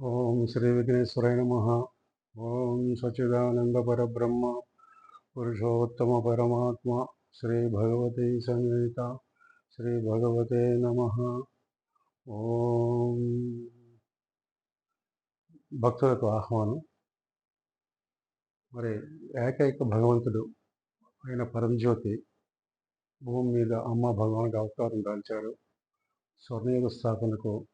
ఓం శ్రీ విఘ్నేశ్వరాయ నమ. ఓం సచిదానంద పరబ్రహ్మ. పురుషోత్తమ పరమాత్మ. శ్రీ భగవతే సమేత శ్రీ భగవతే నమ. ఓం. భక్తులకు ఆహ్వానం. మరి ఏకైక భగవంతుడు ఆయన పరంజ్యోతి భూమి మీద అమ్మ భగవానుడు అవతారం దాల్చారు. స్వర్ణయుగ స్థాపనకు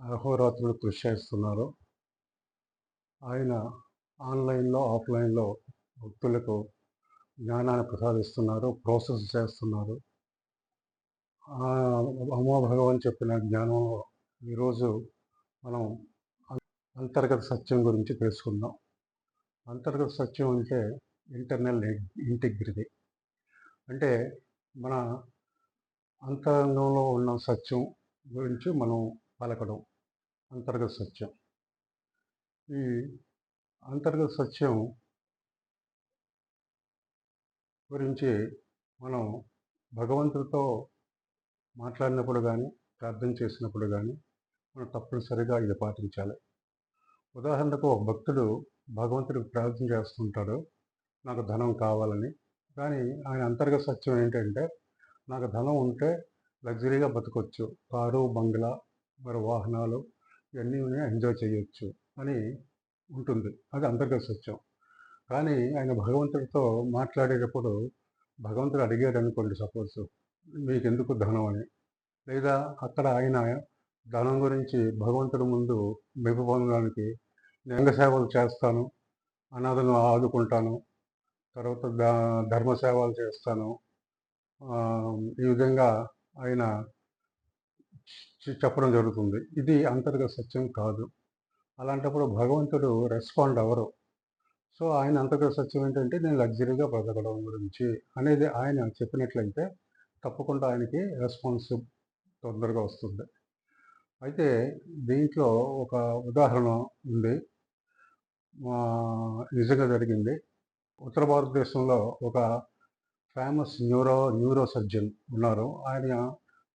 అహోరాత్రులు కృషి చేస్తున్నారు. ఆయన ఆన్లైన్లో ఆఫ్లైన్లో భక్తులకు జ్ఞానాన్ని ప్రసాదిస్తున్నారు ప్రాసెస్ చేస్తున్నారు. అమ్మో భగవాన్ చెప్పిన జ్ఞానంలో ఈరోజు మనం అంతర్గత సత్యం గురించి తెలుసుకుందాం. అంతర్గత సత్యం అంటే ఇంటర్నల్ ఇంటిగ్రిటీ. అంటే మన అంతరంగంలో ఉన్న సత్యం గురించి మనం పలకడం. అంతర్గత సత్యం. ఈ అంతర్గత సత్యం గురించి మనం భగవంతుడితో మాట్లాడినప్పుడు కానీ ప్రార్థన చేసినప్పుడు కానీ మనం తప్పనిసరిగా ఇది పాటించాలి. ఉదాహరణకు ఒక భక్తుడు భగవంతుడికి ప్రార్థన చేస్తుంటాడు నాకు ధనం కావాలని. కానీ ఆయన అంతర్గత సత్యం ఏంటంటే నాకు ధనం ఉంటే లగ్జరీగా బతకొచ్చు. కారు బంగ్లా మరి వాహనాలు ఇవన్నీ ఎంజాయ్ చేయొచ్చు అని ఉంటుంది. అది అంతర్గత సత్యం. కానీ ఆయన భగవంతుడితో మాట్లాడేటప్పుడు భగవంతుడు అడిగాడు అనుకోండి సపోజ్ మీకు ఎందుకు ధనం అని. లేదా అక్కడ ఆయన ధనం గురించి భగవంతుడి ముందు మెప్పు పొందడానికి లింగ సేవలు చేస్తాను అనాథను ఆదుకుంటాను తర్వాత ధర్మ సేవలు చేస్తాను. ఈ విధంగా ఆయన చెప్పడం జరుగుతుంది. ఇది అంతర్గత సత్యం కాదు. అలాంటప్పుడు భగవంతుడు రెస్పాండ్ అవ్వరు సో ఆయన అంతర్గత సత్యం ఏంటంటే నేను లగ్జరీగా బ్రతకడం గురించి అనేది ఆయన చెప్పినట్లయితే తప్పకుండా ఆయనకి రెస్పాన్స్ తొందరగా వస్తుంది. అయితే దీంట్లో ఒక ఉదాహరణ ఉంది. నిజంగా జరిగింది. ఉత్తర భారతదేశంలో ఒక ఫేమస్ న్యూరో న్యూరో సర్జన్ ఉన్నారు. ఆయన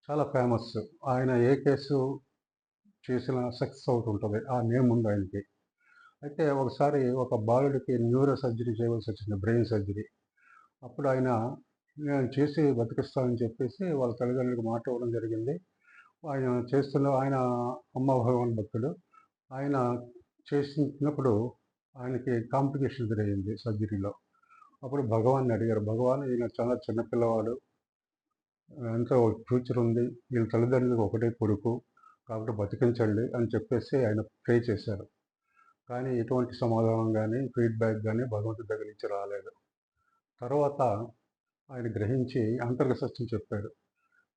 చాలా ఫేమస్. ఆయన ఏ కేసు చేసిన సక్సెస్ అవుతుంటుంది. ఆ నేమ్ ఉంది ఆయనకి. అయితే ఒకసారి ఒక బాలుడికి న్యూరో సర్జరీ చేయవలసి వచ్చింది బ్రెయిన్ సర్జరీ. అప్పుడు ఆయన నేను చేసి బతికిస్తానని చెప్పేసి వాళ్ళ తల్లిదండ్రులకు మాట ఇవ్వడం జరిగింది. ఆయన చేస్తున్న ఆయన అమ్మ భగవాన్ భక్తుడు. ఆయన చేసినప్పుడు ఆయనకి కాంప్లికేషన్ జరిగింది సర్జరీలో. అప్పుడు భగవాన్ని అడిగారు. భగవాన్ ఈయన చాలా చిన్నపిల్లవాడు. ఎంతో ఫ్యూచర్ ఉంది. వీళ్ళ తల్లిదండ్రులకు ఒకటే కొడుకు కాబట్టి బతికించండి అని చెప్పేసి ఆయన ప్రే చేశారు. కానీ ఎటువంటి సమాధానం కానీ ఫీడ్బ్యాక్ కానీ భగవంతుడి దగ్గర నుంచి రాలేదు. తర్వాత ఆయన గ్రహించి అంతర్గత సత్యం చెప్పాడు.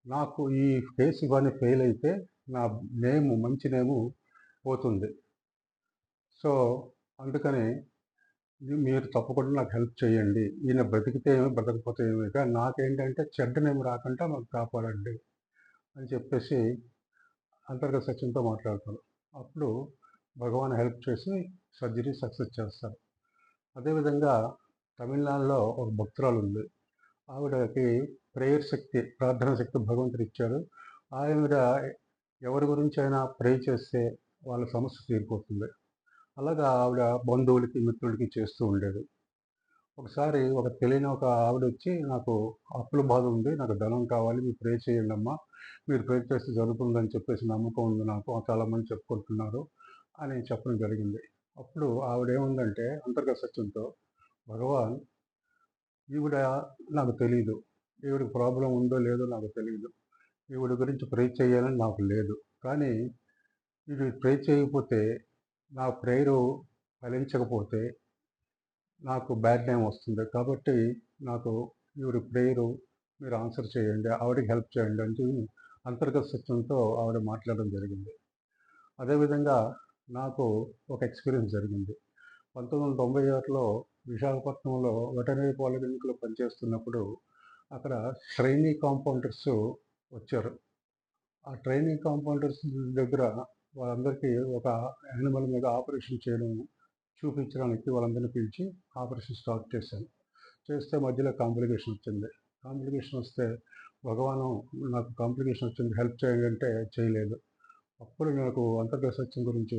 నాకు ఈ కేసు ఇవన్నీ ఫెయిల్ అయితే నా నేము మంచి నేము పోతుంది. సో అందుకని మీరు తప్పకుండా నాకు హెల్ప్ చేయండి. ఈయన బ్రతికితే ఏమి బ్రతకపోతే ఏమి. కానీ నాకేంటంటే చెడ్డనేమి రాకుండా మాకు కాపాడండి అని చెప్పేసి అంతర్గత సత్యంతో మాట్లాడతారు. అప్పుడు భగవాన్ హెల్ప్ చేసి సర్జరీ సక్సెస్ చేస్తారు. అదేవిధంగా తమిళనాడులో ఒక భక్తురాలు ఉంది ఆవిడకి ప్రేయర్ శక్తి ప్రార్థన శక్తి భగవంతుడు ఇచ్చాడు. ఆవిడ ఎవరి గురించి అయినా ప్రే చేస్తే వాళ్ళ సమస్య తీరిపోతుంది. అలాగా ఆవిడ బంధువులకి మిత్రులకి చేస్తూ ఉండేది. ఒకసారి ఒక తెలియని ఒక ఆవిడ వచ్చి నాకు అప్పుల బాధ ఉంది నాకు ధనం కావాలి మీరు ప్రే చేయండి అమ్మా మీరు ప్రే చేస్తే జరుగుతుందని చెప్పేసి నమ్మకం ఉంది నాకు చాలామంది చెప్పుకుంటున్నారు అని చెప్పడం జరిగింది. అప్పుడు ఆవిడ ఏముందంటే అంతర్గత సత్యంతో భగవాన్ ఈవిడ నాకు తెలియదు ఈవిడికి ప్రాబ్లం ఉందో లేదో నాకు తెలియదు ఈవిడ గురించి ప్రే చేయాలని నాకు లేదు కానీ ఇది ప్రే చేయకపోతే నా ప్రేయరు ఫలించకపోతే నాకు బ్యాడ్ నేమ్ వస్తుంది. కాబట్టి నాకు ఈవిడ ప్రేయరు మీరు ఆన్సర్ చేయండి. ఆవిడకి హెల్ప్ చేయండి అంటూ అంతర్గత సత్యంతో ఆవిడ మాట్లాడడం జరిగింది. అదేవిధంగా నాకు ఒక ఎక్స్పీరియన్స్ జరిగింది. పంతొమ్మిది వందల తొంభై ఆరులో విశాఖపట్నంలో వెటనరీ పాలిటెక్నిక్లో పనిచేస్తున్నప్పుడు అక్కడ ట్రైనింగ్ కాంపౌండర్స్ వచ్చారు. ఆ ట్రైనింగ్ కాంపౌండర్స్ దగ్గర వాళ్ళందరికీ ఒక యానిమల్ మీద ఆపరేషన్ చేయడం చూపించడానికి వాళ్ళందరినీ పిలిచి ఆపరేషన్ స్టార్ట్ చేశాను. చేస్తే మధ్యలో కాంప్లికేషన్ వచ్చింది. కాంప్లికేషన్ వస్తే భగవాను నాకు కాంప్లికేషన్ వచ్చింది. హెల్ప్ చేయండి అంటే చేయలేదు. అప్పుడు నాకు అంతర్గత సత్యం గురించి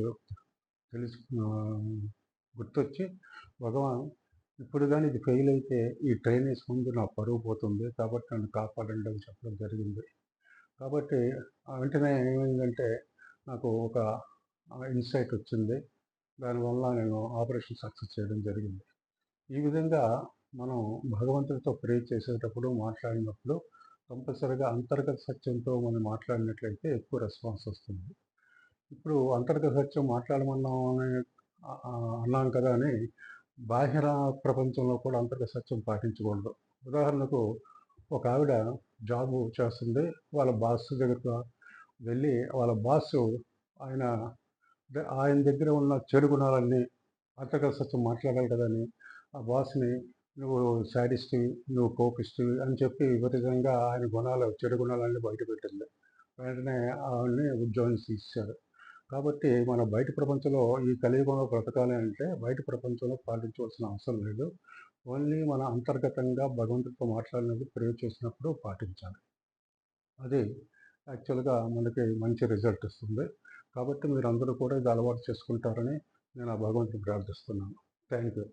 తెలుసు గుర్తొచ్చి భగవాన్ ఇప్పుడు కానీ ఇది ఫెయిల్ అయితే ఈ డ్రైనేజ్ ముందు నా పరువు పోతుంది కాబట్టి నన్ను కాపాడండి అని చెప్పడం జరిగింది. కాబట్టి వెంటనే ఏమైందంటే నాకు ఒక ఇన్సైట్ వచ్చింది. దానివల్ల నేను ఆపరేషన్ సక్సెస్ చేయడం జరిగింది. ఈ విధంగా మనం భగవంతుడితో ప్రే చేసేటప్పుడు మాట్లాడినప్పుడు కంపల్సరిగా అంతర్గత సత్యంతో మనం మాట్లాడినట్లయితే ఎక్కువ రెస్పాన్స్ వస్తుంది. ఇప్పుడు అంతర్గత సత్యం మాట్లాడమన్నాం అని అన్నాం కదా అని బాహ్య ప్రపంచంలో కూడా అంతర్గత సత్యం పాటించకూడదు. ఉదాహరణకు ఒక ఆవిడ జాబ్ చేస్తుంది. వాళ్ళ బాస్ దగ్గర వెళ్ళి వాళ్ళ బాసు ఆయన ఆయన దగ్గర ఉన్న చెడు గుణాలన్నీ అంతర్గత మాట్లాడాలి కదని ఆ బాస్ని నువ్వు శాడిస్టివి నువ్వు కోపిస్టివి అని చెప్పి విపరీతంగా ఆయన గుణాలు చెడు గుణాలన్నీ బయటపెట్టింది వెంటనే ఆవిడని ఉద్యోగం తీశారు కాబట్టి మన బయట ప్రపంచంలో ఈ కలియుగంలో బ్రతకాలి అంటే బయట ప్రపంచంలో పాటించవలసిన అవసరం లేదు. ఓన్లీ మన అంతర్గతంగా భగవంతుడితో మాట్లాడినప్పుడు ప్రేమ చేసినప్పుడు పాటించాలి. అది యాక్చువల్గా మనకి మంచి రిజల్ట్ ఇస్తుంది కాబట్టి మీరు అందరూ కూడా ఇది అలవాటు చేసుకుంటారని నేను ఆ భగవంతుని ప్రార్థిస్తున్నాను. Thank you